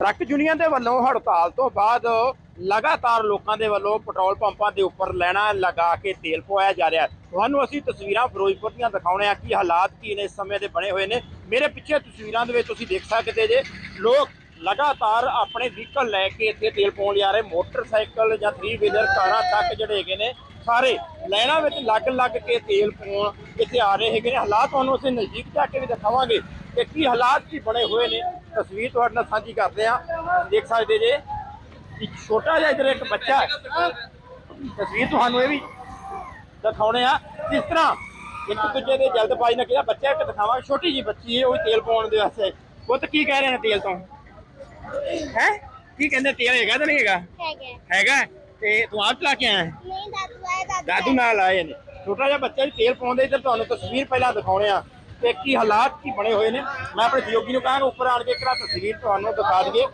Truck union ਦੇ ਵੱਲੋਂ ਹੜਤਾਲ ਤੋਂ ਬਾਅਦ ਲਗਾਤਾਰ ਲੋਕਾਂ ਦੇ ਵੱਲੋਂ ਪੈਟਰੋਲ ਪੰਪਾਂ ਦੇ ਉੱਪਰ ਲੈਣਾ ਲਗਾ ਕੇ ਤੇਲ ਪਵਾਇਆ ਜਾ ਰਿਹਾ ਹੈ। ਤੁਹਾਨੂੰ ਅਸੀਂ ਤਸਵੀਰਾਂ ਫਿਰੋਜ਼ਪੁਰ ਦੀਆਂ ਦਿਖਾਉਣੇ ਆ ਕਿ ਹਾਲਾਤ ਕੀ ਨੇ ਇਸ ਸਮੇਂ ਦੇ ਬਣੇ ਹੋਏ ਨੇ। ਮੇਰੇ ਪਿੱਛੇ ਤਸਵੀਰਾਂ ਦੇ ਵਿੱਚ ਤੁਸੀਂ ਦੇਖ ਸਕਦੇ ਜੇ ਲੋਕ ਲਗਾਤਾਰ ਆਪਣੇ ਵਹੀਕਲ ਲੈ ਕੇ ਇੱਥੇ ਤੇਲ ਪਾਉਣ ਜਾ ਰਹੇ। ਮੋਟਰਸਾਈਕਲ ਜਾਂ 3 ਵੀਲਰ ਕਾਰਾਂ ਤੱਕ ਜਿਹੜੇ ਹੈਗੇ ਨੇ, ਸਾਰੇ ਲਾਈਨਾਂ ਵਿੱਚ ਲੱਗ ਲੱਗ ਕੇ ਤੇਲ ਪਾਉਣ ਇੱਥੇ ਆ ਰਹੇ ਹੈਗੇ ਨੇ। ਹਾਲਾਤ ਤੁਹਾਨੂੰ ਅਸੀਂ ਨਜ਼ਦੀਕ ਜਾ ਕੇ ਵੀ ਦਿਖਾਵਾਂਗੇ ਕਿ ਕੀ ਹਾਲਾਤ ਕੀ ਬਣੇ ਹੋਏ ਨੇ। ਤਸਵੀਰ ਤੁਹਾਡੇ ਨਾਲ ਸਾਂਝੀ ਕਰਦੇ ਆ ਦੇਖ ਸਕਦੇ ਜੇ ਇੱਕ ਛੋਟਾ ਜਿਹਾ ਇਧਰ ਇੱਕ ਬੱਚਾ ਹੈ। ਤਸਵੀਰ ਤੁਹਾਨੂੰ ਇਹ ਵੀ ਦਿਖਾਉਣੇ ਆ। ਕਿਸ ਤਰ੍ਹਾਂ ਇੱਕ ਦੂਜੇ ਦੇ ਜਲਦਬਾਜ਼ੀ ਨਾਲ ਕਿਹਾ ਬੱਚਾ ਇੱਕ ਦਿਖਾਵਾਂ ਛੋਟੀ ਜੀ ਬੱਚੀ ਹੈ ਉਹ ਤੇਲ ਪਾਉਣ ਦੇ ਵਾਸਤੇ। ਪੁੱਤ ਕੀ ਕਹਿ ਰਹੇ ਨੇ ਤੇਲ ਤੋਂ? ਹੈ? ਕੀ ਕਹਿੰਦੇ? ਤੇਲ ਹੈਗਾ ਤਾਂ ਨਹੀਂ ਹੈਗਾ? ਹੈਗੇ। ਤੇ ਤੂੰ ਆਪ ਚਲਾ ਕੇ ਆਇਆ? ਨਹੀਂ ਦਾਦੂ ਆਇਆ ਦਾਦੂ ਦਾਦੂ ਨਾਲ ਆਏ ਨੇ। ਛੋਟਾ ਜਿਹਾ ਬੱਚਾ ਵੀ ਤੇਲ ਪਾਉਂਦੇ ਇੱਧਰ ਤੁਹਾਨੂੰ ਤਸਵੀਰ ਪਹਿਲਾਂ ਦਿਖਾਉਣੇ ਆ। ਤੇ ਕੀ ਹਾਲਾਤ ਕੀ ਬਣੇ ਹੋਏ ਨੇ? ਮੈਂ ਆਪਣੇ ਸਹਿਯੋਗੀ ਨੂੰ ਕਹਾਂਗਾ ਉੱਪਰ ਆਣ ਕੇ ਇੱਕ ਵਾਰ ਤਸਵੀਰ ਤੁਹਾਨੂੰ ਦਿਖਾ ਦਈਏ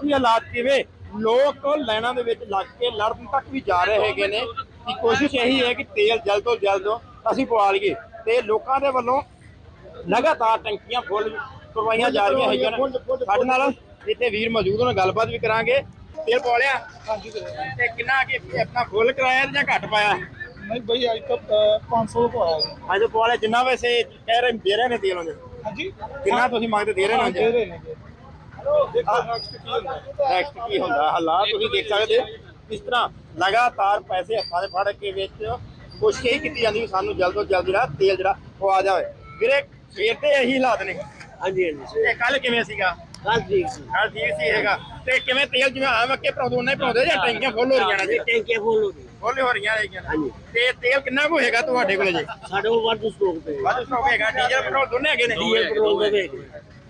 ਕੀ ਹਾਲਾਤ ਕਿਵੇਂ ਲੋਕ ਲਾਈਨਾਂ ਦੇ ਵਿੱਚ ਲੱਗ ਕੇ ਲੜਨ ਤੱਕ ਵੀ ਜਾ ਰਹੇ ਹੈਗੇ ਨੇ। ਕਿ ਕੋਸ਼ਿਸ਼ ਇਹੀ ਹੈ ਕਿ ਤੇਲ ਜਲਦ ਤੋਂ ਜਲਦ ਅਸੀਂ ਪਵਾ ਲਈਏ ਤੇ ਲੋਕਾਂ ਦੇ ਵੱਲੋਂ ਲਗਾਤਾਰ ਟੈਂਕੀਆਂ ਫੁੱਲ ਕਰਵਾਈਆਂ ਜਾ ਰਹੀਆਂ ਹੈਗੀਆਂ ਨੇ। ਸਾਡੇ ਨਾਲ ਇੱਥੇ ਵੀਰ ਮੌਜੂਦ ਨੇ ਗੱਲਬਾਤ ਵੀ ਕਰਾਂਗੇ। ਤੇਲ ਪਵਾ ਲਿਆ। ਤੇ ਕਿੰਨਾ ਕੀ ਆਪਣਾ ਫੁੱਲ ਕਰਾਇਆ ਜਾਂ ਘੱਟ ਪਾਇਆ? ਨਹੀਂ ਬਈ ਅੱਜ ਤੱਕ 500 ਕੋ ਆਇਆ ਜੀ। ਅੱਜ ਪਵਾਲੇ ਜਿੰਨਾ ਵੈਸੇ ਕਹਿ ਰਹੇ ਦੇ ਰਹੇ ਨੇ ਤੇਲ ਉਹਦੇ ਹਾਂਜੀ? ਕਿੰਨਾ ਤੁਸੀਂ ਮੰਗਦੇ ਦੇ ਰਹੇ ਦੇ ਨੇ ਰਹੇ ਨੇ ਜੀ। ਦੇਖੋ next ਕੀ ਹੁੰਦਾ। ਹੈ। ਨੈਕਸਟ ਕੀ ਹੁੰਦਾ? ਹਾਲਾਤ ਤੁਸੀਂ ਦੇਖ ਸਕਦੇ ਹੋ। ਕਿਸ ਤਰ੍ਹਾਂ ਲਗਾਤਾਰ ਪੈਸੇ ਹੱਥਾਂ ਦੇ ਫੜ ਕੇ ਵਿੱਚ ਕੋਸ਼ਿਸ਼ ਇਹ ਕੀਤੀ ਜਾਂਦੀ ਵੀ ਸਾਨੂੰ ਜਲਦ ਤੋਂ ਜਲਦ ਜਿਹੜਾ ਤੇਲ ਜਿਹੜਾ ਉਹ ਆ ਜਾਵੇ। ਵੀਰੇ ਸਵੇਰ ਤੇ ਇਹੀ ਹਾਲਾਤ ਨੇ। ਹਾਂਜੀ ਹਾਂਜੀ ਤੇ ਕੱਲ ਕਿਵੇਂ ਸੀਗਾ? ਕੱਲ ਠੀਕ ਸੀ। ਕੱਲ ਠੀਕ ਸੀ ਹੈਗਾ। ਤੇ ਕਿਵੇਂ ਤੇਲ ਜਿਵੇਂ ਆਮ ਅੱਕੇ ਭਰਾਉਂਦੇ ਉਹਨੇ ਭਰਾਉਂਦੇ ਜਾਂ ਟੈਂਕੀਆਂ ਫੁੱਲ ਹੋ ਰਹੀਆਂ ਨੇ ਜੀ ਟੈਂਕੀਆਂ ਫੁੱਲ ਹੋ ਗਈ ਫੁੱਲ ਹੋ ਰਹੀਆਂ ਹੈਗੀਆਂ। ਨੇ। ਹਾਂਜੀ। ਤੇ ਤੇਲ ਕਿੰਨਾ ਕੁ ਹੈਗਾ ਤੁਹਾਡੇ ਕੋਲੇ ਜੀ? ਸਾਡੇ ਕੋਲ ਵਾਧੂ ਸਟੋਕ ਤੇ। ਵੱਧ ਸਟਾਕ ਹੈਗਾ ਡੀਜ਼ਲ ਪੈਟਰੋਲ ਦੋਨੇ ਹੈਗੇ ਨੇ। ਡੀਜ਼ਲ ਪੈਟਰੋਲ ਦੇ ਵੇਚ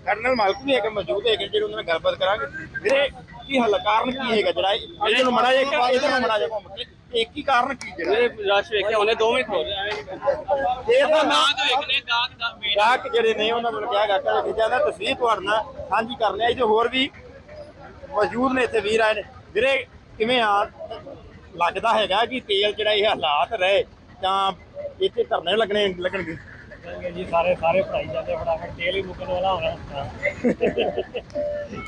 ਸਾਡੇ ਨਾਲ ਮਾਲਕ ਵੀ ਹੈਗੇ ਮੌਜੂਦ ਹੈਗੇ ਜਿਹੜੇ ਉਹਨਾਂ ਨਾਲ ਗੱਲਬਾਤ ਕਰਾਂਗੇ। ਵੀਰੇ ਕੀ ਹੱਲ ਕਾਰਨ ਕੀ ਹੈਗਾ ਜਿਹੜਾ ਇਹਦੇ ਨੂੰ ਮੜਾ ਜਾ ਇਹਦੇ ਨੂੰ ਮੜਾ ਜਾ ਘੁੰਮ ਕੇ ਇਹ ਕੀ ਕਾਰਨ ਕੀ ਜਿਹੜਾ? ਰਸ਼ ਵੇਖਿਆ ਉਹਨੇ ਦੋਵੇਂ ਖੋਲ ਇਹ ਤਾਂ ਨਾ ਵੇਖਨੇ ਗਾਹਕ ਦਾ ਗਾਹਕ ਜਿਹੜੇ ਨੇ ਉਹਨਾਂ ਨੂੰ ਕਿਹਾ ਗਾਹਕਾਂ ਦੇ ਖਿੱਚਿਆ ਤਸਵੀਰ ਤੁਹਾਡੇ ਨਾਲ ਸਾਂਝੀ ਕਰ ਲਿਆ ਇਹਦੇ ਹੋਰ ਵੀ ਮੌਜੂਦ ਨੇ ਇੱਥੇ ਵੀਰ ਆਏ ਨੇ। ਵੀਰੇ ਕਿਵੇਂ ਆ? ਲੱਗਦਾ ਹੈਗਾ ਕਿ ਤੇਲ ਜਿਹੜਾ ਇਹ ਹਾਲਾਤ ਰਹੇ ਤਾਂ ਇੱਥੇ ਧਰਨੇ ਲੱਗਣੇ ਲੱਗਣਗੇ। ਜੀ ਸਾਰੇ ਸਾਰੇ ਪੜਾਈ ਜਾਂਦੇ ਫਟਾਫਟ ਤੇਲ ਹੀ ਮੁੱਕਣ ਵਾਲਾ ਹੋਣਾ।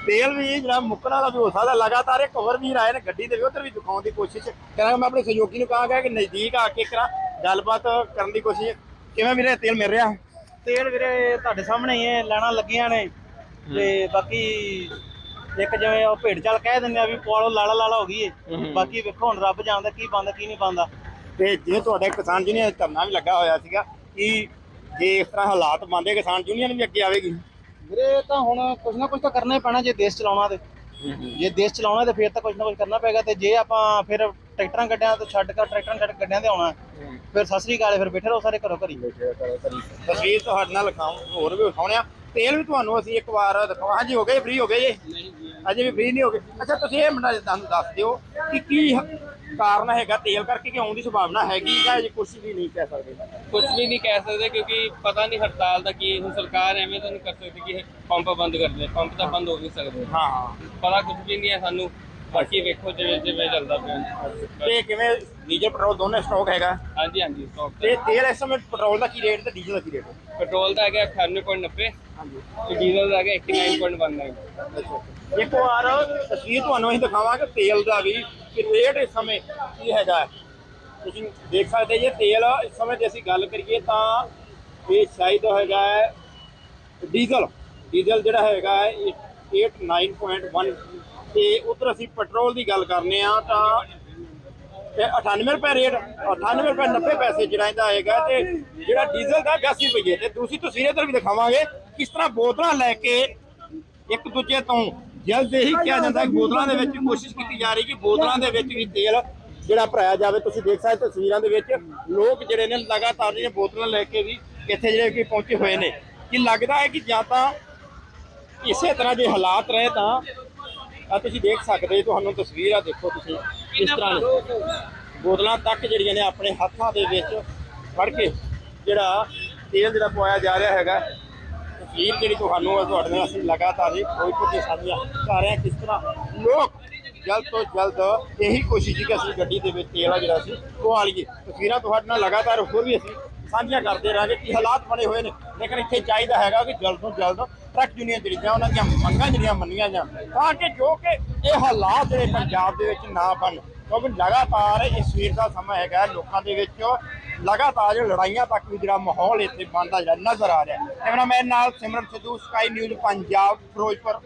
ਤੇਲ ਵੀ ਜਿਹੜਾ ਮੁੱਕਣ ਵਾਲਾ ਵੀ ਹੋ ਸਕਦਾ ਲਗਾਤਾਰ ਇਹ ਕਵਰ ਵੀਰ ਆਏ ਨੇ ਗੱਡੀ ਦੇ ਵੀ ਉਧਰ ਵੀ ਦਿਖਾਉਣ ਦੀ ਕੋਸ਼ਿਸ਼। ਕਰਾਂਗਾ ਮੈਂ ਆਪਣੇ ਸਹਿਯੋਗੀ ਨੂੰ ਕਹਾਂਗਾ ਕਿ ਨਜ਼ਦੀਕ ਆ ਕੇ ਕਰਾਂ ਗੱਲਬਾਤ ਕਰਨ ਦੀ ਕੋਸ਼ਿਸ਼। ਕਿਵੇਂ ਵੀਰੇ ਤੇਲ ਮਿਲ ਰਿਹਾ? ਤੇਲ ਵੀਰੇ ਤੁਹਾਡੇ ਸਾਹਮਣੇ ਹੀ ਹੈ ਲੈਣਾ ਲੱਗੀਆਂ ਨੇ। ਤੇ ਬਾਕੀ ਇੱਕ ਜਿਵੇਂ ਉਹ ਭੇਡ ਚਾਲ ਕਹਿ ਦਿੰਦੇ ਆ ਵੀ ਪੋਲੋ ਲਾਲਾ ਲਾਲਾ ਹੋ ਗਈ ਏ। ਬਾਕੀ ਵੇਖੋ ਹੁਣ ਰੱਬ ਜਾਣਦਾ ਕੀ ਬੰਦਾ ਕੀ ਨਹੀਂ ਬੰਦਾ। ਤੇ ਜੇ ਤੁਹਾਡਾ ਕਿਸਾਨ ਯੂਨੀਅਨ ਧਰਨਾ ਵੀ ਲੱਗਾ ਹੋਇਆ ਸੀਗਾ ਕਿ ਜੇ ਇਸ ਤਰ੍ਹਾਂ ਹਾਲਾਤ ਮੰਨਦੇ ਕਿਸਾਨ ਯੂਨੀਅਨ ਵੀ ਅੱਗੇ ਆਵੇਗੀ? ਵੀਰੇ ਤਾਂ ਹੁਣ ਕੁਝ ਨਾ ਕੁਝ ਤਾਂ ਕਰਨਾ ਹੀ ਪੈਣਾ ਜੇ ਦੇਸ਼ ਚਲਾਉਣਾ ਤੇ। ਜੇ ਦੇਸ਼ ਚਲਾਉਣਾ ਤੇ ਫਿਰ ਤਾਂ ਕੁਝ ਨਾ ਕੁਝ ਕਰਨਾ ਪਏਗਾ ਤੇ ਜੇ ਆਪਾਂ ਫਿਰ ਟਰੈਕਟਰਾਂ ਗੱਡਿਆਂ ਤੋਂ ਛੱਡ ਕੇ ਟਰੈਕਟਰਾਂ ਛੱਡ ਕੇ ਗੱਡਿਆਂ ਤੇ ਆਉਣਾ। ਫਿਰ ਸਤਿ ਸ੍ਰੀ ਅਕਾਲ ਫਿਰ ਬੈਠੇ ਰਹੋ ਸਾਰੇ ਘਰੋਂ ਘਰੀ। ਤਸਵੀਰ ਤੁਹਾਡੇ ਨਾਲ ਲਿਖਾਉਂ ਹੋਰ ਵੀ ਵਿਖਾਉਣੇ ਆ। ਤੇਲ ਵੀ ਤੁਹਾਨੂੰ ਅਸੀਂ ਇੱਕ ਵਾਰ ਦਿਖਾਵਾਂ ਹਾਂਜੀ ਹੋ ਗਏ ਫ੍ਰੀ ਹੋ ਗਏ ਜੀ? ਅਜੇ ਵੀ ਫ੍ਰੀ ਨਹੀਂ ਹੋ ਗਏ। ਅੱਛਾ ਤੁਸੀਂ ਇਹ ਮੈਨੂੰ ਤੁਹਾਨੂੰ ਦੱਸ ਦਿਓ ਕਿ ਕੀ ਕਾਰਨ ਹੈਗਾ ਤੇਲ ਕਰਕੇ ਕਿ ਆਉਣ ਦੀ ਸੰਭਾਵਨਾ ਹੈਗੀ ਜਾਂ ਅਜੇ ਕੁਝ ਵੀ ਨਹੀਂ ਕਹਿ ਸਕਦੇ? ਕੁਝ ਵੀ ਨਹੀਂ ਕਹਿ ਸਕਦੇ ਕਿਉਂਕਿ ਪਤਾ ਨਹੀਂ ਹੜਤਾਲ ਦਾ ਕੀ ਹੁਣ ਸਰਕਾਰ ਐਵੇਂ ਤਾਂ ਨਹੀਂ ਕਰ ਸਕਦੀ ਕਿ ਪੰਪ ਬੰਦ ਕਰ ਦੇ ਪੰਪ ਤਾਂ ਬੰਦ ਹੋ ਨਹੀਂ ਸਕਦੇ ਹਾਂ। ਪਤਾ ਕੁਝ ਵੀ ਨਹੀਂ ਹੈ ਸਾਨੂੰ। ਬਾਕੀ ਵੇਖੋ ਜਿਵੇਂ ਜਿਵੇਂ ਚੱਲਦਾ ਪਿਆ। ਤੇ ਕਿਵੇਂ ਡੀਜ਼ਲ ਪੈਟਰੋਲ ਦੋਨੇ ਸਟਾਕ ਹੈਗਾ? ਹਾਂਜੀ ਹਾਂਜੀ ਸਟਾਕ ਤੇ ਤੇਲ ਇਸ ਸਮੇਂ ਪੈਟਰੋਲ ਦਾ ਕੀ ਰੇਟ ਤੇ ਡੀਜ਼ਲ ਦਾ ਕੀ ਰੇਟ ਪੈਟਰੋਲ ਦਾ ਹੈਗਾ 98.90 ਹਾਂਜੀ ਤੇ ਡੀਜ਼ਲ ਦਾ ਹੈਗਾ 89.19 ਇੱਕ ਵਾਰ ਤਸਵੀਰ ਤੁਹਾਨੂੰ ਅਸੀਂ ਦਿਖਾਵਾਂਗੇ ਤੇਲ ਦਾ ਵੀ ਕਿ ਰੇਟ ਇਸ ਸਮੇਂ ਕੀ ਹੈਗਾ ਹੈ। ਤੁਸੀਂ ਦੇਖ ਸਕਦੇ ਜੇ ਤੇਲ ਇਸ ਸਮੇਂ ਜੇ ਅਸੀਂ ਗੱਲ ਕਰੀਏ ਤਾਂ ਇਹ ਸ਼ਾਇਦ ਹੈਗਾ ਹੈ ਡੀਜ਼ਲ। ਡੀਜ਼ਲ ਜਿਹੜਾ ਹੈਗਾ ਹੈ ਇਹ 89.1 ਤੇ ਉਧਰ ਅਸੀਂ ਪੈਟਰੋਲ ਦੀ ਗੱਲ ਕਰਨੇ ਆ ਤਾਂ ਤੇ 98 ਰੁਪਏ ਰੇਟ 98 ਰੁਪਏ 90 ਪੈਸੇ ਜਿਹੜਾ ਇਹਦਾ ਹੈਗਾ ਤੇ ਜਿਹੜਾ ਡੀਜ਼ਲ ਦਾ 82 ਰੁਪਏ ਤੇ ਦੂਸਰੀ ਤਸਵੀਰ ਇੱਧਰ ਵੀ ਦਿਖਾਵਾਂਗੇ। ਕਿਸ ਤਰ੍ਹਾਂ ਬੋਤਲਾਂ ਲੈ ਕੇ ਇੱਕ ਦੂਜੇ ਤੋਂ ਜਲਦ ਹੀ ਕਿਹਾ ਜਾਂਦਾ ਹੈ, ਬੋਤਲਾਂ ਦੇ ਵਿੱਚ ਕੋਸ਼ਿਸ਼ ਕੀਤੀ ਜਾ ਰਹੀ ਕਿ ਬੋਤਲਾਂ ਦੇ ਵਿੱਚ ਵੀ ਤੇਲ ਜਿਹੜਾ ਭਰਾਇਆ ਜਾਵੇ। ਤੁਸੀਂ ਦੇਖ ਸਕਦੇ ਤਸਵੀਰਾਂ ਦੇ ਵਿੱਚ ਲੋਕ ਜਿਹੜੇ ਨੇ ਲਗਾਤਾਰ ਜਿਹੜੀਆਂ ਬੋਤਲਾਂ ਲੈ ਕੇ ਵੀ ਇੱਥੇ ਜਿਹੜੇ ਕਿ ਪਹੁੰਚੇ ਹੋਏ ਨੇ। ਕਿ ਲੱਗਦਾ ਹੈ ਕਿ ਜਾਂ ਤਾਂ ਇਸੇ ਤਰ੍ਹਾਂ ਦੇ ਹਾਲਾਤ ਰਹੇ ਤਾਂ ਆ ਤੁਸੀਂ ਦੇਖ ਸਕਦੇ ਤੁਹਾਨੂੰ ਤਸਵੀਰ ਆ ਦੇਖੋ ਤੁਸੀਂ ਕਿਸ ਤਰ੍ਹਾਂ ਬੋਤਲਾਂ ਤੱਕ ਜਿਹੜੀਆਂ ਨੇ ਆਪਣੇ ਹੱਥਾਂ ਦੇ ਵਿੱਚ ਫੜ ਕੇ ਜਿਹੜਾ ਤੇਲ ਜਿਹੜਾ ਪਵਾਇਆ ਜਾ ਰਿਹਾ ਹੈਗਾ। ਤਸਵੀਰ ਜਿਹੜੀ ਤੁਹਾਨੂੰ ਹੈ, ਤੁਹਾਡੇ ਨਾਲ ਅਸੀਂ ਲਗਾਤਾਰ ਹੀ ਕੋਈ ਕੁਝ ਸਾਂਝੀਆਂ ਕਰ ਰਹੇ ਹਾਂ। ਕਿਸ ਤਰ੍ਹਾਂ ਲੋਕ ਜਲਦ ਤੋਂ ਜਲਦ ਇਹੀ ਕੋਸ਼ਿਸ਼ ਸੀ ਕਿ ਅਸੀਂ ਗੱਡੀ ਦੇ ਵਿੱਚ ਤੇਲ ਆ ਜਿਹੜਾ ਸੀ, ਉਹ ਆ ਲਈਏ। ਤਸਵੀਰਾਂ ਤੁਹਾਡੇ ਨਾਲ ਲਗਾਤਾਰ ਹੋਰ ਵੀ ਅਸੀਂ ਸਾਂਝੀਆਂ ਕਰਦੇ ਰਹਾਂਗੇ ਕਿ ਹਾਲਾਤ ਬਣੇ ਹੋਏ ਨੇ, ਲੇਕਿਨ ਇੱਥੇ ਚਾਹੀਦਾ ਹੈਗਾ ਕਿ ਜਲਦ ਤੋਂ ਜਲਦ ਟਰੱਕ ਯੂਨੀਅਨ ਜਿਹੜੀਆਂ ਉਹਨਾਂ ਦੀਆਂ ਮੰਗਾਂ ਜਿਹੜੀਆਂ ਮੰਨੀਆਂ ਜਾਣ, ਤਾਂ ਕਿ ਜੋ ਕਿ ਇਹ ਹਾਲਾਤ ਜਿਹੜੇ ਪੰਜਾਬ ਦੇ ਵਿੱਚ ਨਾ ਬਣ। ਕਿਉਂਕਿ ਲਗਾਤਾਰ ਇਸ ਵੀਰ ਦਾ ਸਮਾਂ ਹੈਗਾ ਲੋਕਾਂ ਦੇ ਵਿੱਚ ਲਗਾਤਾਰ ਜੋ ਲੜਾਈਆਂ ਤੱਕ ਵੀ ਜਿਹੜਾ ਮਾਹੌਲ ਇੱਥੇ ਬਣਦਾ ਜਿਹੜਾ ਨਜ਼ਰ ਆ ਰਿਹਾ ਕੈਮਰਾਮੈਨ ਨਾਲ ਸਿਮਰਨ ਸਿੱਧੂ ਸਕਾਈ ਨਿਊਜ਼ ਪੰਜਾਬ, ਫਿਰੋਜ਼ਪੁਰ।